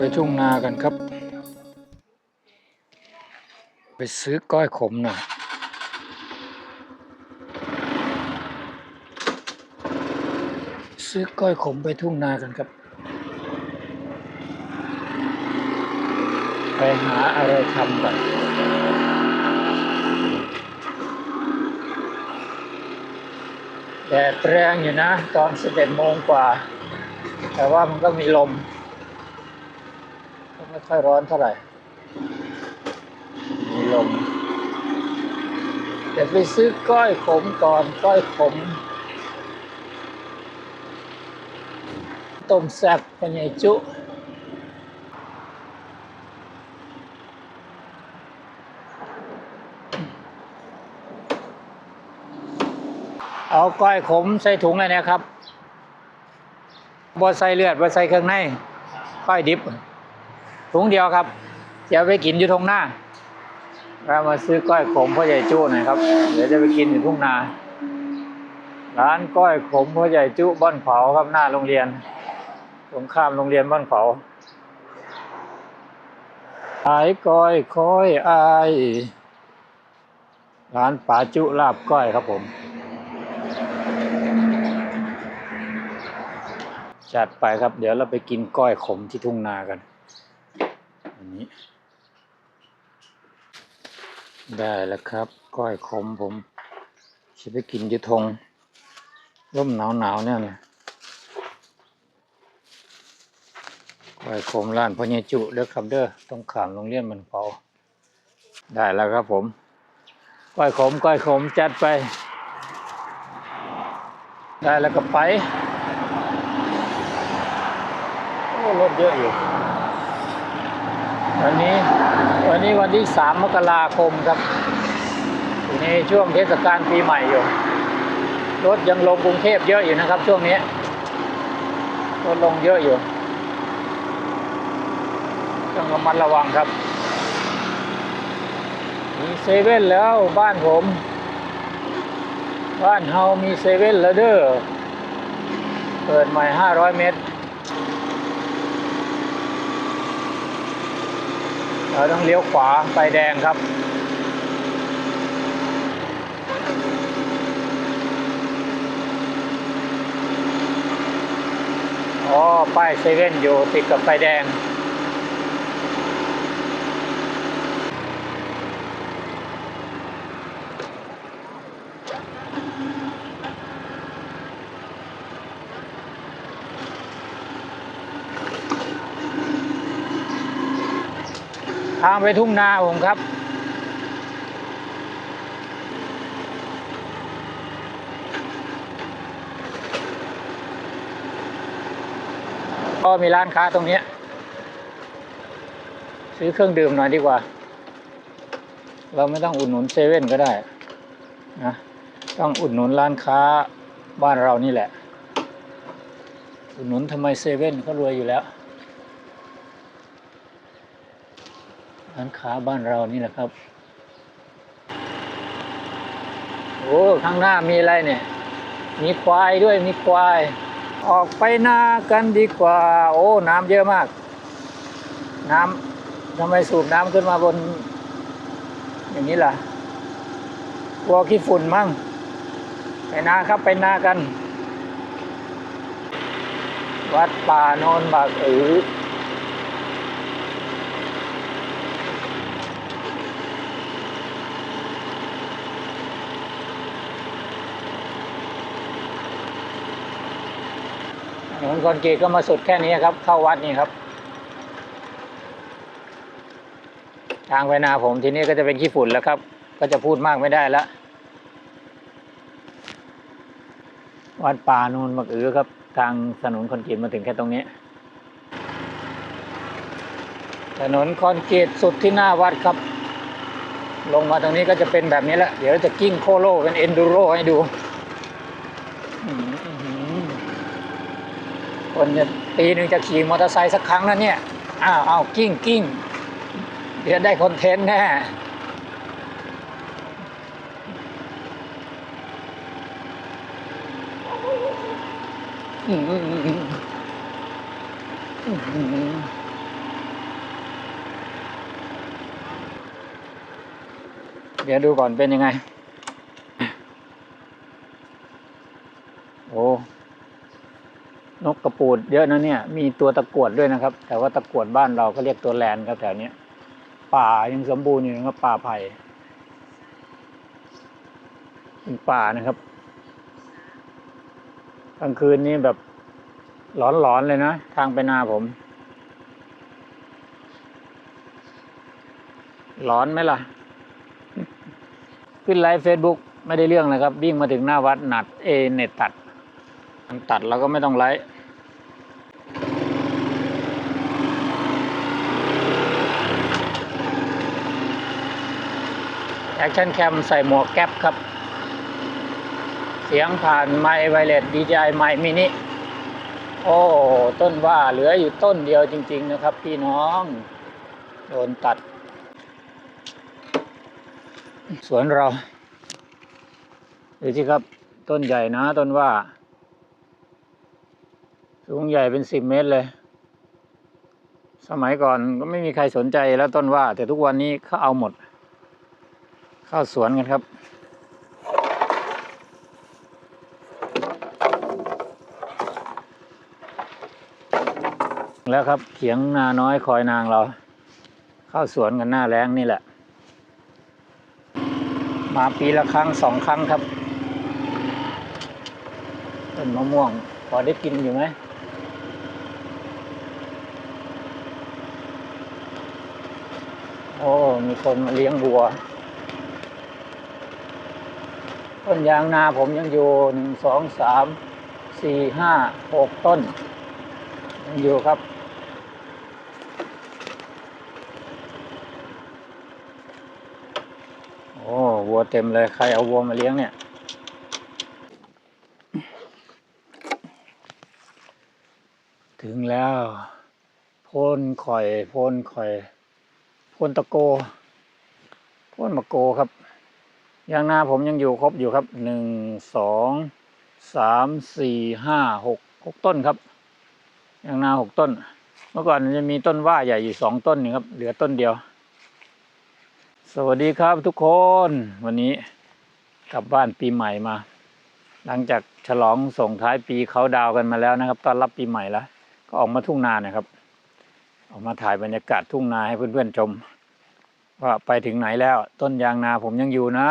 ไปทุ่งนากันครับ ไปซื้อก้อยขมหน่อยซื้อก้อยขมไปทุ่งนากันครับ ไปหาอะไรทำกันแดดแรงอยู่นะ ตอนสิบเอ็ดโมงกว่า แต่ว่ามันก็มีลม ไม่ค่อยร้อนเท่าไหร่ มีลมเดี๋ยวไปซื้อก้อยขมก่อนก้อยขม ต้มแซ่บเป็นไงจุเอาก้อยขมใส่ถุงเลยนะครับบ่ใส่เลือดบ่ใส่เครื่องในก้อยดิบ ถุงเดียวครับจะไปกินอยู่ทงหน้าเรามาซื้อก้อยขมพ่อใหญ่จุหน่อยครับ เดี๋ยวจะไปกินอยู่ทุ่งนา ร้านก้อยขมพ่อใหญ่จุบ้านเผาครับหน้าโรงเรียนตรงข้ามโรงเรียนบ้านเผาขายก้อยคอยอายร้านป๋าจุลาบก้อยครับผม จัดไปครับ เดี๋ยวเราไปกินก้อยขมที่ทุ่งนากัน อันนี้ ได้แล้วครับ ก้อยขมผมจะไปกินยุทงร่มหนาวหนาวเนี่ยนะก้อยขมร้านพญจุเด้อครับเด้อต้องขามโรงเรียนมันเผาได้แล้วครับผม ก้อยขมก้อยขมจัดไป ได้แล้วก็ไปโอ้รถเยอะอยู่ วันนี้วันนี้วันที่สามมกราคมครับอยู่ในช่วงเทศกาลปีใหม่อยู่ รถยังลงกรุงเทพเยอะอยู่นะครับ ช่วงนี้รถลงเยอะอยู่ต้องระมัดระวังครับ มีเซเว่นแล้วบ้านผม บ้านเฮามีเซเว่นแล้วเด้อเปิดใหม่ห้าร้อยเมตร เราต้องเลี้ยวขวาไฟแดงครับ อ๋อ ป้ายเซเว่นอยู่ติดกับไฟแดงางไปทุ่งนาผมครับ ก็มีร้านค้าตรงนี้ซื้อเครื่องดื่มหน่อยดีกว่า เราไม่ต้องอุดหนุนเซเว่นก็ได้นะต้องอุดหนุนร้านค้าบ้านเรานี่แหละ อุดหนุนทำไมเซเว่นก็รวยอยู่แล้ว ร้านค้าบ้านเรานี่แหละครับ โอ้ข้างหน้ามีอะไรเนี่ย มีควายด้วยมีควาย ออกไปนากันดีกว่า โอ้ น้ำเยอะมาก น้ำทำไมสูบน้ำขึ้นมาบน อย่างนี้ล่ะกลัวขี้ฝุ่นมั่ง ไปนาครับไปนากัน วัดป่าโนนบากอือ ถนนคอนกรีตก็มาสุดแค่นี้ครับ เข้าวัดนี่ครับ ทางไปนาผมทีนี้ก็จะเป็นขี้ฝุ่นแล้วครับ ก็จะพูดมากไม่ได้แล้ววัดป่านูนมักอือครับ ทางถนนคอนกรีตมาถึงแค่ตรงนี้ ถนนคอนกรีตสุดที่หน้าวัดครับ ลงมาตรงนี้ก็จะเป็นแบบนี้แหละเดี๋ยวจะกิ้งโคโลเป็นเอนดูโรให้ดูอื้อหือ คนจะปีหนึ่งจะขี่มอเตอร์ไซค์สักครั้งนั้นเนี่ย อ้าวอ้าวกิ้งกิ้งเดี๋ยวได้คอนเทนต์แน่เดี๋ยวดูก่อนเป็นยังไง กกระปูดเยอะนะเนี่ย มีตัวตะกวดด้วยนะครับ แต่ว่าตะกวดบ้านเราก็เรียกตัวแลนครับแถวเนี้ย ป่ายังสมบูรณ์อยู่นะครับ ป่าไผ่เป็นป่านะครับกลางคืนนี้แบบหลอนๆเลยนะ ทางไปนาผมหลอนไหมล่ะ ขึ้นไลฟ์เฟซบุ๊กไม่ได้เรื่องเลยครับ วิ่งมาถึงหน้าวัดหนัดเอเน็ตตัด มันตัดเราก็ไม่ต้องไลฟ์ แอคชั่นแคมใส่หมวกแก๊ปครับ เสียงผ่านไมค์ไวเลสดีใจไมค์มินิโอ้ ต้นว่าเหลืออยู่ต้นเดียวจริง ๆ นะครับ พี่น้อง โดนตัด สวนเราดูสิครับ ต้นใหญ่นะ ต้นว่า สูงใหญ่เป็นสิบเมตรเลย สมัยก่อนก็ไม่มีใครสนใจแล้วต้นว่า แต่ทุกวันนี้เขาเอาหมด ข้าสวนกันครับ แล้วครับเขียงนาน้อยคอยนางเราเข้าสวนกันหน้าแรงนี่แหละ มาปีละครั้งสองครั้งครับต้นมะม่วง พอได้กินอยู่ไหมโอ้ มีคนมาเลี้ยงวัว ต้นยางนาผมยังอยู่หนึ่งสองสามสี่ห้าหกต้น ยังอยู่ครับ โอ้วัวเต็มเลย ใครเอาวัวมาเลี้ยงเนี่ย ถึงแล้วโพนข่อยโพนข่อยโพนตะโกโพนมะโกครับ ยางนาผมยังอยู่ครบอยู่ครับหนึ่งสองสามสี่ห้าหกหกต้นครับยางนาหกต้น เมื่อก่อนจะมีต้นว่าใหญ่อยู่สองต้นนี่ครับ เหลือต้นเดียว สวัสดีครับทุกคน วันนี้กลับบ้านปีใหม่มา หลังจากฉลองส่งท้ายปีเขาดาวกันมาแล้วนะครับ ตอนรับปีใหม่แล้ว ก็ออกมาทุ่งนานะครับ ออกมาถ่ายบรรยากาศทุ่งนาให้เพื่อนๆชมว่าไปถึงไหนแล้วต้นยางนาผมยังอยู่นะ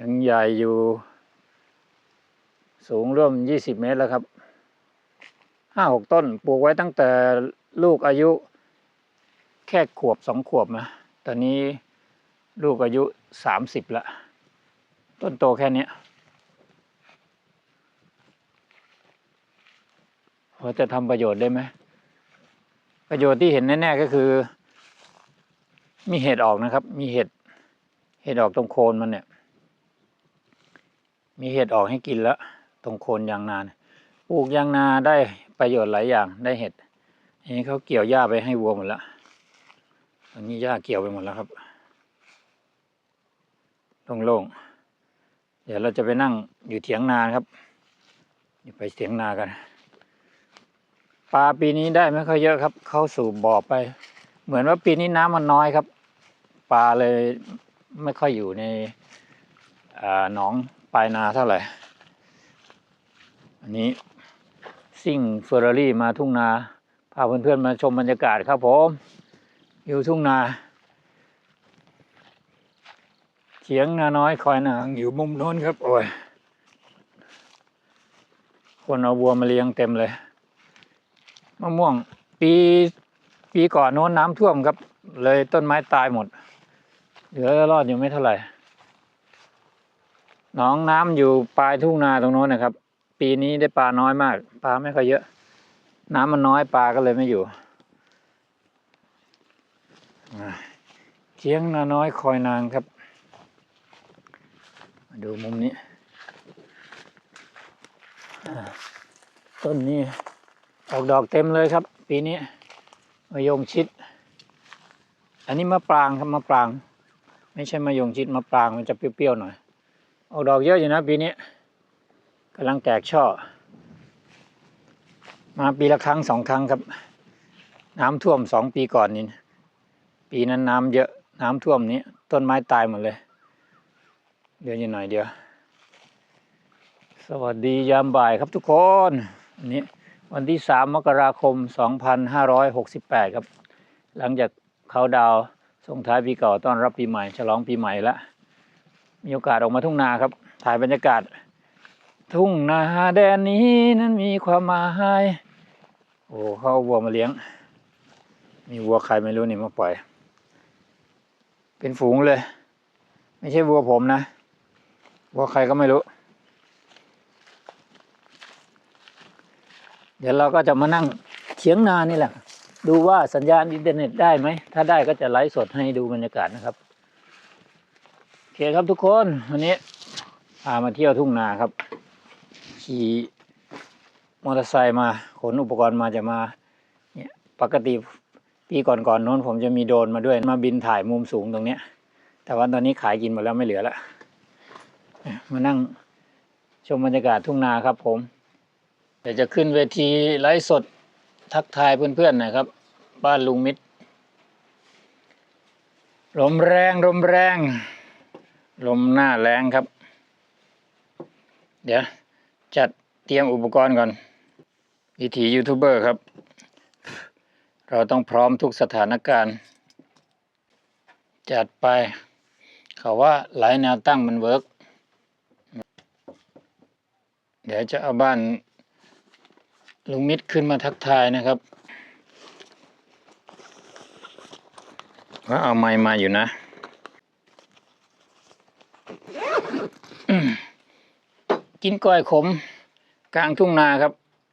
ยังใหญ่อยู่ สูงร่วมยี่สิบเมตรแล้วครับห้าหกต้นปลูกไว้ตั้งแต่ลูกอายุ แค่ขวบสองขวบนะตอนนี้ลูกอายุสามสิบละ ต้นโตแค่เนี้ยพอจะทำประโยชน์ได้ไหม ประโยชน์ที่เห็นแน่ ๆ ก็คือ มีเห็ดออกนะครับ มีเห็ด เห็ดออกตรงโคนมันเนี่ย มีเห็ดออกให้กินแล้ว ตรงโคนยางนานปลูกยางนาได้ประโยชน์หลายอย่างได้เห็ดอันนี้เขาเกี่ยวหญ้าไปให้วัวหมดแล้วตอนนี้หญ้าเกี่ยวไปหมดแล้วครับโล่งๆเดี๋ยวเราจะไปนั่งอยู่เถียงนาครับไปเถียงนากันปลาปีนี้ได้ไม่ค่อยเยอะครับ เข้าสู่บ่อไป เหมือนว่าปีนี้น้ำมันน้อยครับ ปลาเลยไม่ค่อยอยู่ในหนอง ปลายนาเท่าไหร่ อันนี้ซิ่งเฟอร์รารี่มาทุ่งนา พาเพื่อนๆมาชมบรรยากาศครับผมอยู่ทุ่งนาเถียงนาน้อยคอยนางอยู่มุมโน้นครับ โอ้ย คนเอาวัวมาเลี้ยงเต็มเลยมะม่วง ปีปีก่อนโน้นน้ำท่วมครับ เลยต้นไม้ตายหมด เหลือรอดอยู่ไม่เท่าไหร่ หนองน้ำอยู่ปลายทุ่งนาตรงโน้นนะครับ ปีนี้ได้ปลาน้อยมาก ปลาไม่ค่อยเยอะ น้ำมันน้อยปลาก็เลยไม่อยู่เทียงนาน้อยคอยนางครับ มาดูมุมนี้ ต้นนี้ออกดอกเต็มเลยครับ ปีนี้มะยงชิด อันนี้มะปรางครับมะปราง ไม่ใช่มะยงชิดมะปรางมันจะเปรี้ยวๆหน่อย ออกดอกเยอะอยู่นะปีนี้กำลังแตกช่อ มาปีละครั้งสองครั้งครับ น้ำท่วมสองปีก่อนนี่ปีนั้นน้ำเยอะน้ำท่วมนี้ต้นไม้ตายหมดเลย เดี๋ยวอยู่หน่อยเดียว สวัสดียามบ่ายครับทุกคนวันนี้วันที่3มกราคม2568ครับ หลังจากเขาดาวส่งท้ายปีเก่าต้อนรับปีใหม่ ฉลองปีใหม่แล้ว มีโอกาสออกมาทุ่งนาครับ ถ่ายบรรยากาศ ทุ่งนาแดนนี้นั้นมีความหมายโอ้เขาเอาวัวมาเลี้ยง มีวัวใครไม่รู้นี่มาปล่อย เป็นฝูงเลย ไม่ใช่วัวผมนะวัวใครก็ไม่รู้ เดี๋ยวเราก็จะมานั่งเถียงนานี่แหละ ดูว่าสัญญาณอินเทอร์เน็ตได้ไหม ถ้าได้ก็จะไลฟ์สดให้ดูบรรยากาศนะครับ โอเคครับทุกคนวันนี้พามาเที่ยวทุ่งนาครับ ขี่มอเตอร์ไซค์มาขนอุปกรณ์มาจะมาเนี่ยปกติปีก่อนๆโน้นผมจะมีโดรนมาด้วยมาบินถ่ายมุมสูงตรงเนี้ย แต่ว่าตอนนี้ขายกินหมดแล้วไม่เหลือแล้วมานั่งชมบรรยากาศทุ่งนาครับ ผม เดี๋ยวจะขึ้นเวทีไลฟ์สดทักทายเพื่อนๆหนะครับ บ้านลุงมิตรลมแรงลมแรง ลมหน้าแรงครับ เดี๋ยว จัดเตรียมอุปกรณ์ก่อน วิถียูทูบเบอร์ครับ เราต้องพร้อมทุกสถานการณ์ จัดไป เขาว่าหลายแนวตั้งมันเวิร์กเดี๋ยวจะเอาบ้านลุงมิตรขึ้นมาทักทายนะครับว่าเอาไม้มาอยู่นะอืม กินก้อยขมกลางทุ่งนาครับ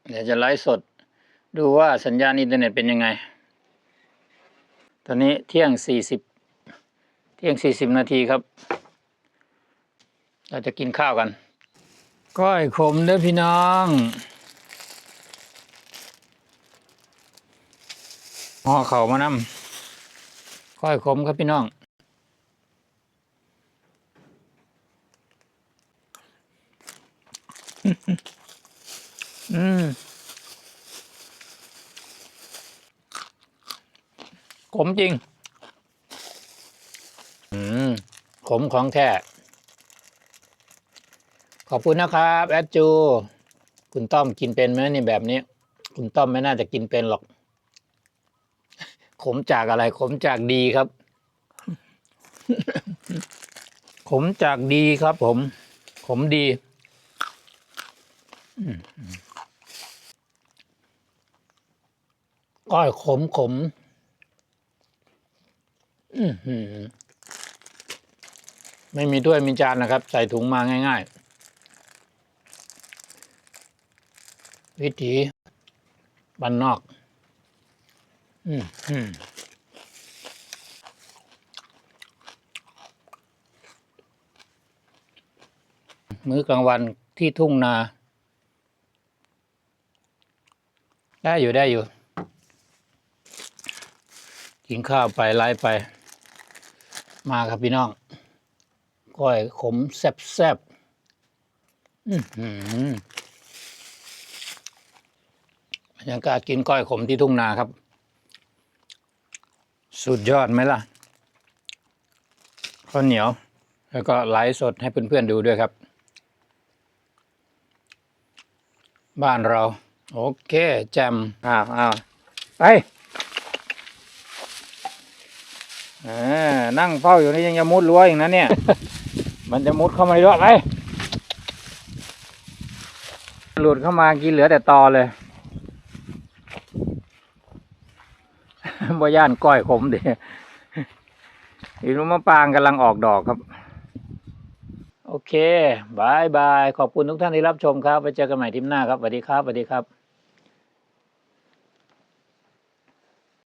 เดี๋ยวจะไลฟ์สด ดูว่าสัญญาณอินเทอร์เน็ตเป็นยังไง ตอนนี้เที่ยงสี่สิบเที่ยงสี่สิบนาทีครับ เราจะกินข้าวกันก้อยขมเด้อพี่น้องห่อเข่ามานำก้อยขมครับพี่น้อง อืมขม จริง อืม ขมของแท้ขอบคุณนะครับแอดจู คุณต้อมกินเป็นไหมนี่แบบนี้ คุณต้อมไม่น่าจะกินเป็นหรอก ขมจากอะไร ขมจากดีครับ ขมจากดีครับ ผม ขมดีก้อยขมขม ไม่มีถ้วยมีจานนะครับ ใส่ถุงมาง่ายๆ วิถีบ้านนอก อืมอืมมื้อกลางวันที่ทุ่งนา ได้อยู่ได้อยู่ กินข้าวไปไล่ไป มาครับพี่น้องก้อยขมแซ่บแซ่บๆอื้อหือบรรยากาศกินก้อยขมที่ทุ่งนาครับ สุดยอดไหมล่ะข้าวเหนียว แล้วก็ไลฟ์สดให้เพื่อนๆดูด้วยครับ บ้านเรา โอเคแจมอ้าวอ้าวไปเออ นั่งเฝ้าอยู่นี่ยังจะมุดรั้วอีกนะเนี่ย มันจะมุดเข้ามาในรั้วไปหลุดเข้ามากินเหลือแต่ตอเลยบ่ย่านก้อยขมเดีอีรุมะปรางกำลังออกดอกครับ โอเคบายบาย ขอบคุณทุกท่านที่รับชมครับ ไปเจอกันใหม่ทริปหน้าครับสวัสดีครับสวัสดีครับ